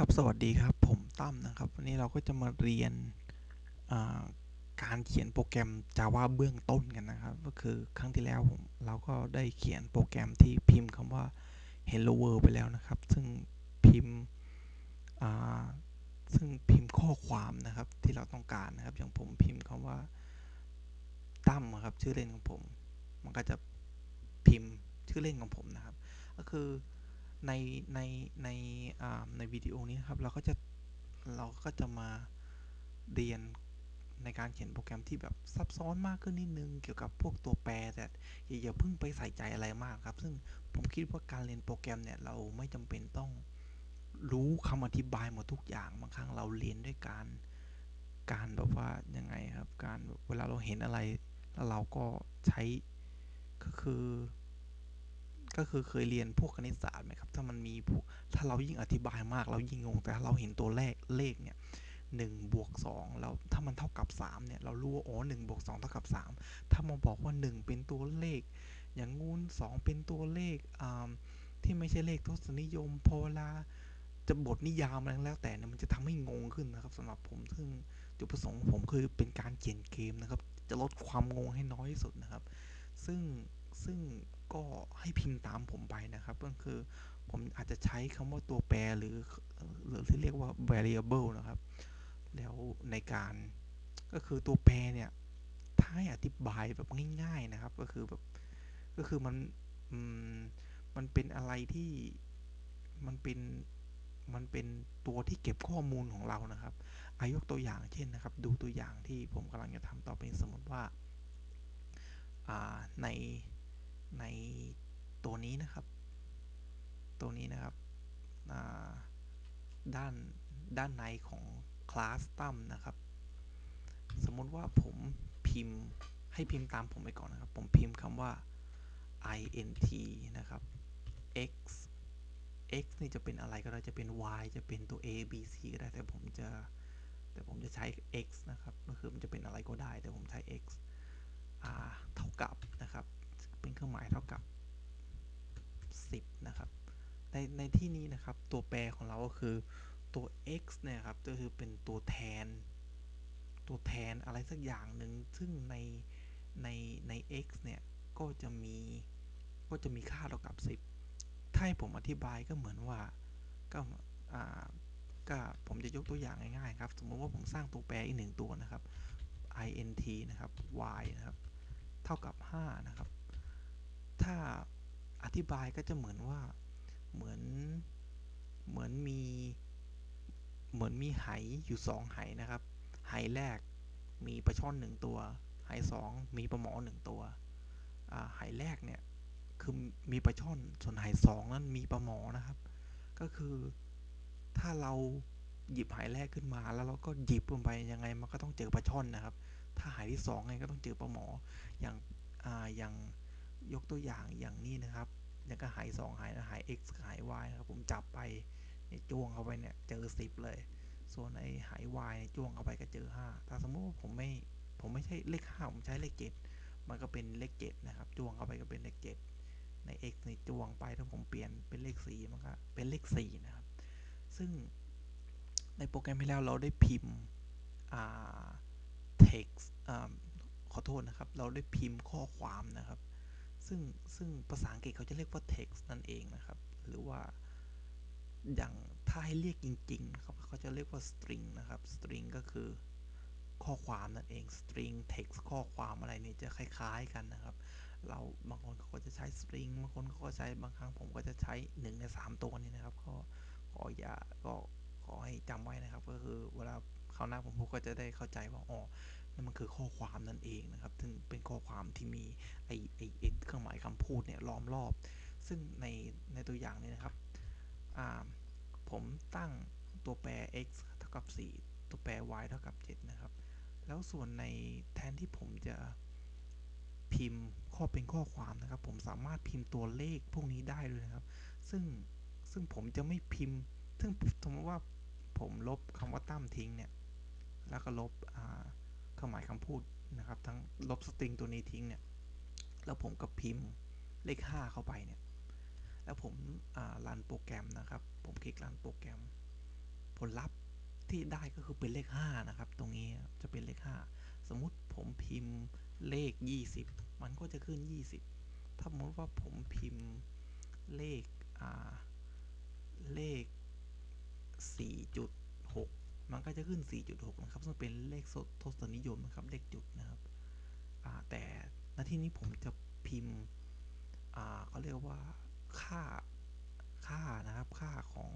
ครับสวัสดีครับผมตั้มนะครับ วันนี้เราก็จะมาเรียนการเขียนโปรแกรม Java เบื้องต้นกันนะครับ ก็คือครั้งที่แล้วผมเราก็ได้เขียนโปรแกรมที่พิมพ์คำว่า Hello World ไปแล้วนะครับ ซึ่งพิมพ์ซึ่งพิมพ์ข้อความนะครับที่เราต้องการนะครับ อย่างผมพิมพ์คำว่าตั้มครับชื่อเล่นของผม มันก็จะพิมพ์ชื่อเล่นของผมนะครับ ก็คือ ในในในในวิดีโอนี้นะครับ เราก็จะเราก็จะมาเรียนในการเขียนโปรแกรมที่แบบซับซ้อนมากขึ้นนิดนึง เกี่ยวกับพวกตัวแปรแต่อย่าเพิ่งไปใส่ใจอะไรมากครับ ซึ่งผมคิดว่าการเรียนโปรแกรมเนี่ยเราไม่จำเป็นต้องรู้คำอธิบายหมดทุกอย่างบางครั้งเราเรียนด้วยการการแบบว่ายังไงครับ การเวลาเราเห็นอะไร แล้วเราก็ใช้ก็คือ ก็คือเคยเรียนพวกคณิตศาสตร์ไหมครับ ถ้ามันมีถ้าเรายิ่งอธิบายมาก เรายิ่งงง แต่ถ้าเราเห็นตัวเลขเลขเนี่ยหนึ่งบวกสองแล้วถ้ามันเท่ากับสามเนี่ย เรารู้ว่าอ๋อหนึ่งบวกสองเท่ากับสามถ้ามาบอกว่าหนึ่งเป็นตัวเลข อย่างงูนสองเป็นตัวเลขที่ไม่ใช่เลขทศนิยมพอเวลาจะบทนิยามอะไรแล้วแต่เนี่ยมันจะทำให้งงขึ้นนะครับสำหรับผมซึ่งจุดประสงค์ผมคือเป็นการเขียนเกมนะครับ จะลดความงงให้น้อยที่สุดนะครับ ซึ่งซึ่ง ก็ให้พิมพ์ตามผมไปนะครับ ก็คือผมอาจจะใช้คำว่าตัวแปรหรือหรือที่เรียกว่า variable นะครับ แล้วในการก็คือตัวแปรเนี่ยถ้าให้อธิบายแบบง่าย ๆนะครับ ก็คือแบบก็คือมันมันเป็นอะไรที่มันเป็นมันเป็นตัวที่เก็บข้อมูลของเรานะครับ อายกตัวอย่างเช่นนะครับ ดูตัวอย่างที่ผมกำลังจะทำต่อไปสมมติว่าใน ในตัวนี้นะครับ ตัวนี้นะครับ ด้านด้านในของคลาสตั้มนะครับ สมมติว่าผมพิมพ์ให้พิมพ์ตามผมไปก่อนนะครับ ผมพิมพ์คำว่า int นะครับ x x นี่จะเป็นอะไรก็ได้จะเป็น y จะเป็นตัว a b c ก็ได้แต่ผมจะแต่ผมจะใช้ x นะครับก็คือมันจะเป็นอะไรก็ได้ แต่ผมใช้ x เท่ากับนะครับ เป็นเครื่องหมายเท่ากับ 10 นะครับ ในในที่นี้นะครับตัวแปรของเราก็คือตัว x เนี่ยครับก็คือเป็นตัวแทน ตัวแทนอะไรสักอย่างหนึ่งซึ่งในในใน x เนี่ยก็จะมีก็จะมีค่าเท่ากับ 10 ถ้าให้ผมอธิบายก็เหมือนว่าก็อ่าก็ผมจะยกตัวอย่างง่ายๆครับ สมมติว่าผมสร้างตัวแปรอีกหนึ่งตัวนะครับ int นะครับ y นะครับ เท่ากับ 5 นะครับ ถ้าอธิบายก็จะเหมือนว่าเหมือนเหมือนมีเหมือนมีไหอยู่สองไหนะครับ ไหแรกมีปลาช่อนหนึ่งตัวไหสองมีปลาหมอหนึ่งตัวไหแรกเนี่ยคือมีปลาช่อนส่วนไหสองนั้นมีปลาหมอนะครับ ก็คือถ้าเราหยิบไหแรกขึ้นมาแล้วเราก็หยิบลงไปยังไงมันก็ต้องเจอปลาช่อนนะครับ ถ้าไหที่สองไงก็ต้องเจอปลาหมออย่างอ่าอย่าง ยกตัวอย่างอย่างนี้นะครับอย่างก็หาย2หายหาย x หาย y นะครับผมจับไปเนี่ยจ้วงเข้าไปเนี่ยเจอ 10 เลย ส่วนไอ้หาย y เนี่ยจ้วงเข้าไปก็เจอ 5 ถ้าสมมติว่าผมไม่ผมไม่ใช่เลข5ผมใช้เลข 7 มันก็เป็นเลข 7 นะครับจ้วงเข้าไปก็เป็นเลข 7 ใน x ในจ้วงไปถ้าผมเปลี่ยนเป็นเลข4มันก็เป็นเลข4นะครับซึ่งในโปรแกรมที่แล้วเราได้พิมพ์ text ขอโทษนะครับ เราได้พิมพ์ข้อความนะครับ ซึ่งซึ่งภาษาอังกฤษเขาจะเรียกว่า text นั่นเองนะครับ หรือว่าอย่างถ้าให้เรียกจริงๆนะครับเขาจะเรียกว่า string นะครับ string ก็คือข้อความนั่นเอง string text ข้อความอะไรนี่จะคล้ายๆกันนะครับ เราบางคนเขาก็จะใช้ string บางคนเขาก็ใช้บางครั้งผมก็จะใช้1ใน3ตัวนี้นะครับ ก็ขออย่าก็ขอให้จำไว้นะครับ ก็คือเวลาคราวหน้าผมพูดก็จะได้เข้าใจว่าอ๋อ นั่นมันคือข้อความนั่นเองนะครับ ซึ่งเป็นข้อความที่มีไอไอเครื่องหมายคำพูดเนี่ยล้อมรอบ ซึ่งในในตัวอย่างนี้นะครับ ผมตั้งตัวแปร x เท่ากับ 4 ตัวแปร y เท่ากับ 7 นะครับ แล้วส่วนในแทนที่ผมจะพิมพ์ข้อเป็นข้อความนะครับ ผมสามารถพิมพ์ตัวเลขพวกนี้ได้เลยนะครับ ซึ่งซึ่งผมจะไม่พิมพ์ ซึ่งสมมติว่าผมลบคำว่าตั้มทิ้งเนี่ย แล้วก็ลบ เครื่องหมายคำพูดนะครับ ทั้งลบสตริงตัวนี้ทิ้งเนี่ย แล้วผมก็พิมพ์เลข 5 เข้าไปเนี่ย แล้วผมรันโปรแกรมนะครับ ผมคลิกรันโปรแกรม ผลลัพธ์ที่ได้ก็คือเป็นเลข 5 นะครับ ตรงนี้จะเป็นเลข 5 สมมุติผมพิมพ์เลข 20 มันก็จะขึ้น 20 ถ้าสมมติว่าผมพิมพ์เลขเลข4.6 มันก็จะขึ้น 4.6 นะครับ ซึ่งเป็นเลขทศนิยมนะครับ เลขจุดนะครับ แต่ณที่นี้ผมจะพิมพ์เขาเรียกว่าค่า ค่านะครับ ค่าของ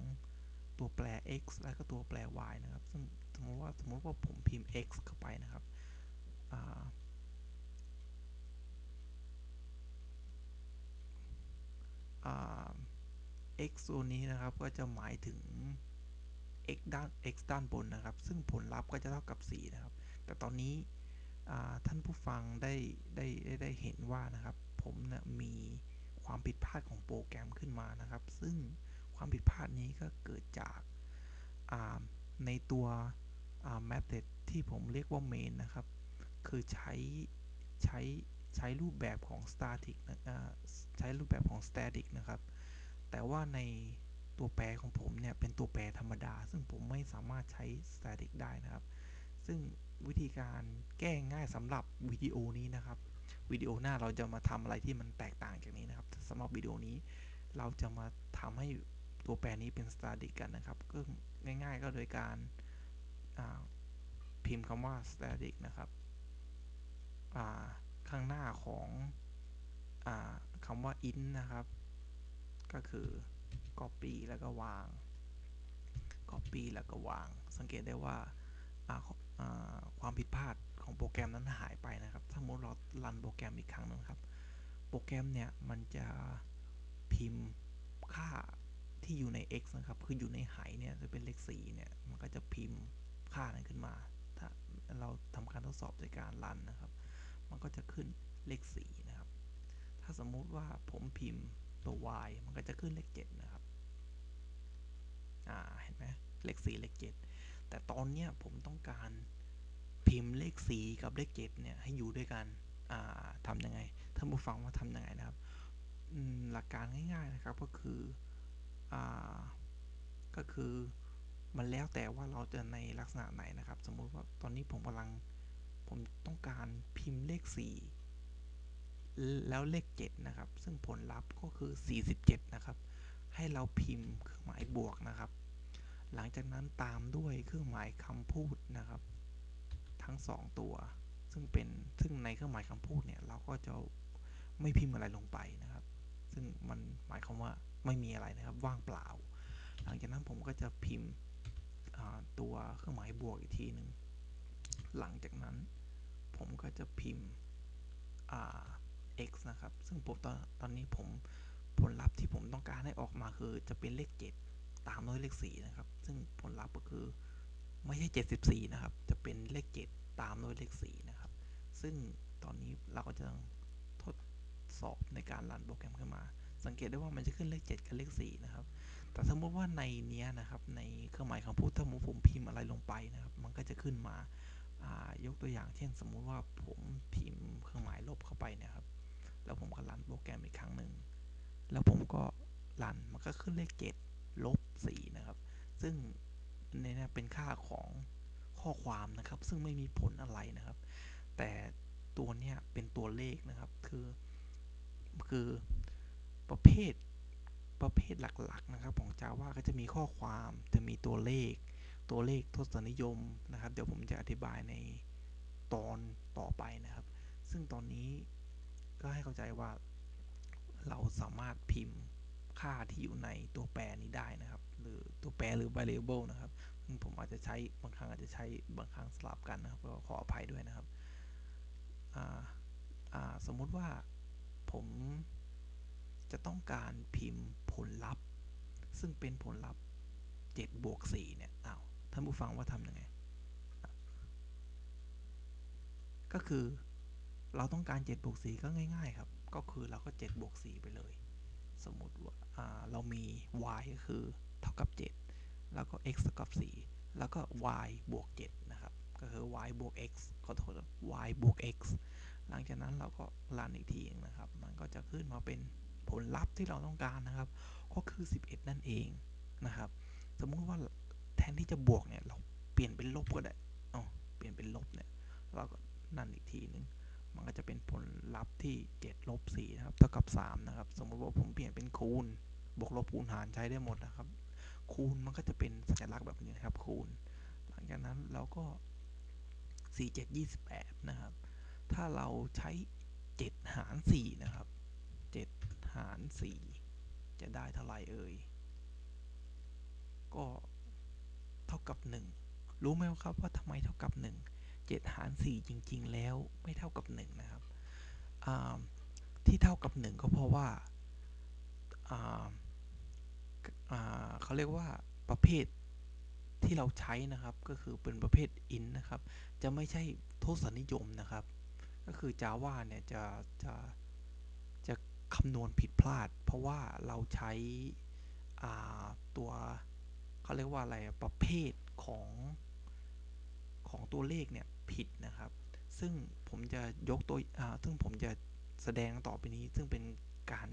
ตัวแปร x และก็ตัวแปร y นะครับ ซึ่งสมมติว่าสมมติว่าผมพิมพ์ x เข้าไปนะครับ x ตัวนี้นะครับ ก็จะหมายถึง x ด้าน x ด้านบนนะครับ ซึ่งผลลัพธ์ก็จะเท่ากับ 4 นะครับ แต่ตอนนี้ท่านผู้ฟังได้ได้ได้เห็นว่านะครับ ผมนะมีความผิดพลาดของโปรแกรมขึ้นมานะครับ ซึ่งความผิดพลาดนี้ก็เกิดจากในตัว method ที่ผมเรียกว่า main นะครับ คือใช้ใช้ใช้รูปแบบของ static ใช้รูปแบบของ static นะครับ แต่ว่าใน ตัวแปรของผมเนี่ยเป็นตัวแปรธรรมดา ซึ่งผมไม่สามารถใช้ static ได้นะครับ ซึ่งวิธีการแก้ง่ายสำหรับวิดีโอนี้นะครับวิดีโอหน้าเราจะมาทำอะไรที่มันแตกต่างจากนี้นะครับสำหรับวิดีโอนี้เราจะมาทำให้ตัวแปรนี้เป็น static กันนะครับ ก็ง่าย ๆ ก็โดยการพิมพ์คำว่า static นะครับข้างหน้าของอคำว่า int นะครับ ก็คือ copy แล้วก็วาง copy แล้วก็วาง สังเกตได้ว่าความผิดพลาดของโปรแกรมนั้นหายไปนะครับ ถ้ามุติเรารันโปรแกรมอีกครั้งนึงครับ โปรแกรมเนี่ยมันจะพิมพ์ค่าที่อยู่ใน x นะครับ คืออยู่ในหายเนี่ยจะเป็นเลข4เนี่ย มันก็จะพิมพ์ค่านั้นขึ้นมา ถ้าเราทำการทดสอบโดยการรันนะครับ มันก็จะขึ้นเลข4นะครับ ถ้าสมมุติว่าผมพิมพ์ตัว y มันก็จะขึ้นเลข7นะครับ อ่าเห็นไหมเลข4เลข7 แต่ตอนเนี้ยผมต้องการพิมพ์เลข 4 กับเลข7เนี่ยให้อยู่ด้วยกันอ่าทำยังไงท่านผู้ฟังว่าทำยังไงนะครับหลักการง่ายๆนะครับก็คือก็คือมันแล้วแต่ว่าเราจะในลักษณะไหนนะครับ สมมุติว่าตอนนี้ผมกำลังผมต้องการพิมพ์เลข 4 แล้วเลข 7 นะครับ ซึ่งผลลัพธ์ก็คือ 47 นะครับ ให้เราพิมพ์เครื่องหมายบวกนะครับ หลังจากนั้นตามด้วยเครื่องหมายคำพูดนะครับ ทั้ง 2 ตัว ซึ่งเป็นซึ่งในเครื่องหมายคำพูดเนี่ยเราก็จะไม่พิมพ์อะไรลงไปนะครับ ซึ่งมันหมายความว่าไม่มีอะไรนะครับว่างเปล่า หลังจากนั้นผมก็จะพิมพ์ตัวเครื่องหมายบวกอีกทีหนึ่งหลังจากนั้นผมก็จะพิมพ์ x นะครับ ซึ่งผมตอนตอนนี้ผมผลลัพธ์ที่ผมต้องการให้ออกมาคือจะเป็นเลข 7 ตามด้วยเลข4นะครับ ซึ่งผลลัพธ์ก็คือไม่ใช่ 74 นะครับ จะเป็นเลข 7 ตามด้วยเลข4นะครับ ซึ่งตอนนี้เราก็จะทดสอบในการรันโปรแกรมขึ้นมา สังเกตได้ว่ามันจะขึ้นเลข 7 กับเลข 4 นะครับ แต่สมมติว่าในเนี้นะครับ ในเครื่องหมายคำพูดถ้าผมพิมพ์อะไรลงไปนะครับ มันก็จะขึ้นมายกตัวอย่างเช่น สมมุติว่าผมพิมพ์เครื่องหมายลบเข้าไปนะครับ แล้วผมก็รันโปรแกรมอีกครั้งหนึ่ง แล้วผมก็รันมันก็ขึ้นเลข 7 ลบ4นะครับ ซึ่งในนี้เป็นค่าของข้อความนะครับ ซึ่งไม่มีผลอะไรนะครับ แต่ตัวเนี้ยเป็นตัวเลขนะครับ คือ คือประเภทประเภทหลักๆนะครับ ของ Java ก็จะมีข้อความจะมีตัวเลข ตัวเลขทศนิยมนะครับ เดี๋ยวผมจะอธิบายในตอนต่อไปนะครับ ซึ่งตอนนี้ก็ให้เข้าใจว่าเราสามารถพิมพ์ ค่าที่อยู่ในตัวแปรนี้ได้นะครับ หรือตัวแปรหรือ variable นะครับผมอาจจะใช้บางครั้งอาจจะใช้บางครั้งสลับกันนะครับก็ขออภัยด้วยนะครับสมมุติว่าผมจะต้องการพิมพ์ผลลัพธ์ ซึ่งเป็นผลลัพธ์7บวก4เนี่ยอ้าวท่านผู้ฟังว่าทำยังไง ก็คือเราต้องการ7บวก4ก็ง่าย ๆ ครับ ก็คือเราก็7บวก4ไปเลย สมมติว่าเรามี y ก็คือเท่ากับ 7 แล้วก็ x เท่ากับ 4 แล้วก็ y บวก 7 นะครับ ก็คือ y บวก x ขอโทษ y บวก x หลังจากนั้นเราก็รันอีกทีนะครับ มันก็จะขึ้นมาเป็นผลลัพธ์ที่เราต้องการนะครับ ก็คือ 11 นั่นเองนะครับ สมมุติว่าแทนที่จะบวกเนี่ย เราเปลี่ยนเป็นลบก็ได้อ๋อเปลี่ยนเป็นลบเนี่ย เราก็นั่นอีกทีนึง มันก็จะเป็นผลลัพธ์ที่7ลบ4นะครับเท่ากับ3นะครับ สมมติว่าผมเปลี่ยนเป็นคูณ บวกลบคูณหารใช้ได้หมดนะครับ คูณมันก็จะเป็นสัญลักษณ์แบบนี้นะครับ คูณ หลังจากนั้นเราก็ 4 7 28 นะครับ ถ้าเราใช้ 7 หาร 4 นะครับ 7 หาร 4 จะได้เท่าไหร่เอ่ย ก็เท่ากับ 1 รู้ไหมครับว่าทำไมเท่ากับ 1 7 หาร 4 จริง ๆ แล้วไม่เท่ากับ 1 นะครับ ที่เท่ากับ 1 ก็เพราะว่าเขาเรียกว่าประเภทที่เราใช้นะครับ ก็คือเป็นประเภท int นะครับ จะไม่ใช่ทศนิยมนะครับ ก็คือ Java เนี่ยจะจะจะคำนวณผิดพลาด เพราะว่าเราใช้ตัวเขาเรียกว่าอะไรประเภทของ ของตัวเลขเนี่ยผิดนะครับ ซึ่งผมจะยกตัวซึ่งผมจะแสดงต่อไปนี้ ซึ่งเป็นการ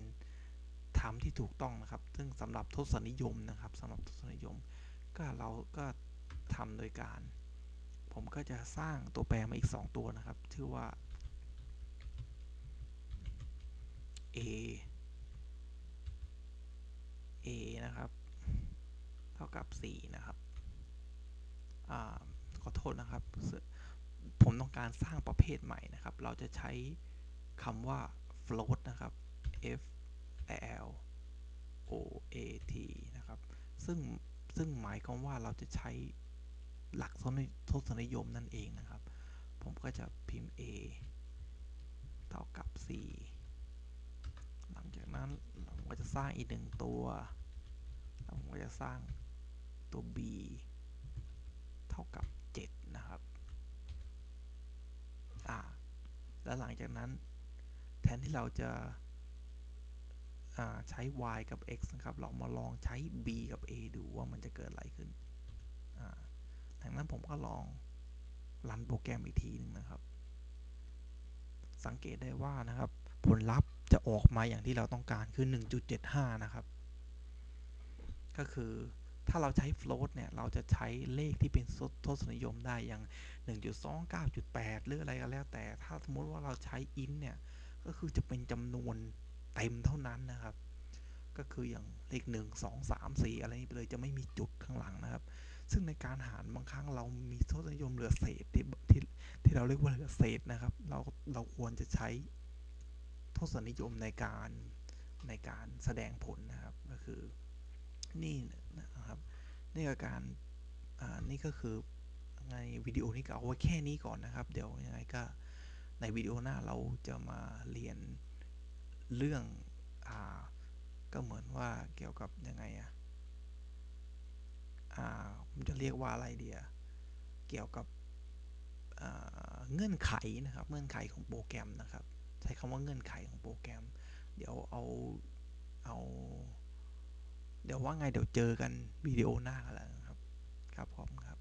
ทำที่ถูกต้องนะครับ ซึ่งสำหรับทศนิยมนะครับสำหรับทศนิยม ก็เราก็ทำโดยการ ผมก็จะสร้างตัวแปรมาอีก 2 ตัวนะครับ ชื่อว่า a a นะครับ เท่ากับ 4 นะครับ อขอโทษนะครับ ผมต้องการสร้างประเภทใหม่นะครับ เราจะใช้คำว่า float นะครับ f l o a t นะครับ ซึ่งซึ่งหมายความว่าเราจะใช้หลักทศนิยมนั่นเองนะครับ ผมก็จะพิมพ์ a เท่ากับ 4 หลังจากนั้นผมก็จะสร้างอีกหนึ่งตัวแล้วผมก็จะสร้างตัว b เท่ากับ 7 นะครับ อ่า แล้วหลังจากนั้น แทนที่เราจะใช้ y กับ x นะครับ เรามาลองใช้ b กับ a ดูว่ามันจะเกิดอะไรขึ้นดังนั้นผมก็ลองรันโปรแกรมอีกทีหนึ่งนะครับ สังเกตได้ว่านะครับ ผลลัพธ์จะออกมาอย่างที่เราต้องการคือ 1.75 นะครับ ก็คือ ถ้าเราใช้ float เนี่ย เราจะใช้เลขที่เป็นทศนิยมได้อย่าง 1.29.8 หรืออะไรก็แล้วแต่ ถ้าสมมติว่าเราใช้ int เนี่ย ก็คือจะเป็นจำนวนเต็มเท่านั้นนะครับ ก็คืออย่างเลข 1 2 3 4 อะไรนี้ไปเลยจะไม่มีจุดข้างหลังนะครับ ซึ่งในการหารบางครั้งเรามีทศนิยมเหลือเศษที่ที่ที่เราเรียกว่าเหลือเศษนะครับ เราเราควรจะใช้ทศนิยมในการในการแสดงผลนะครับ ก็คือนี่ นะครับนี่คือการอ่านี่ก็คือในวิดีโอนี้ก็เอาไว้แค่นี้ก่อนนะครับ เดี๋ยวยังไงก็ในวิดีโอหน้าเราจะมาเรียนเรื่องอ่าก็เหมือนว่าเกี่ยวกับยังไงอะอ่าผมจะเรียกว่าอะไรเดียเกี่ยวกับเงื่อนไขนะครับ เงื่อนไขของโปรแกรมนะครับ ใช้คำว่าเงื่อนไขของโปรแกรม เดี๋ยวเอาเอา เดี๋ยวว่าไงเดี๋ยวเจอกันวิดีโอหน้ากันแล้วครับ ครับผมครับ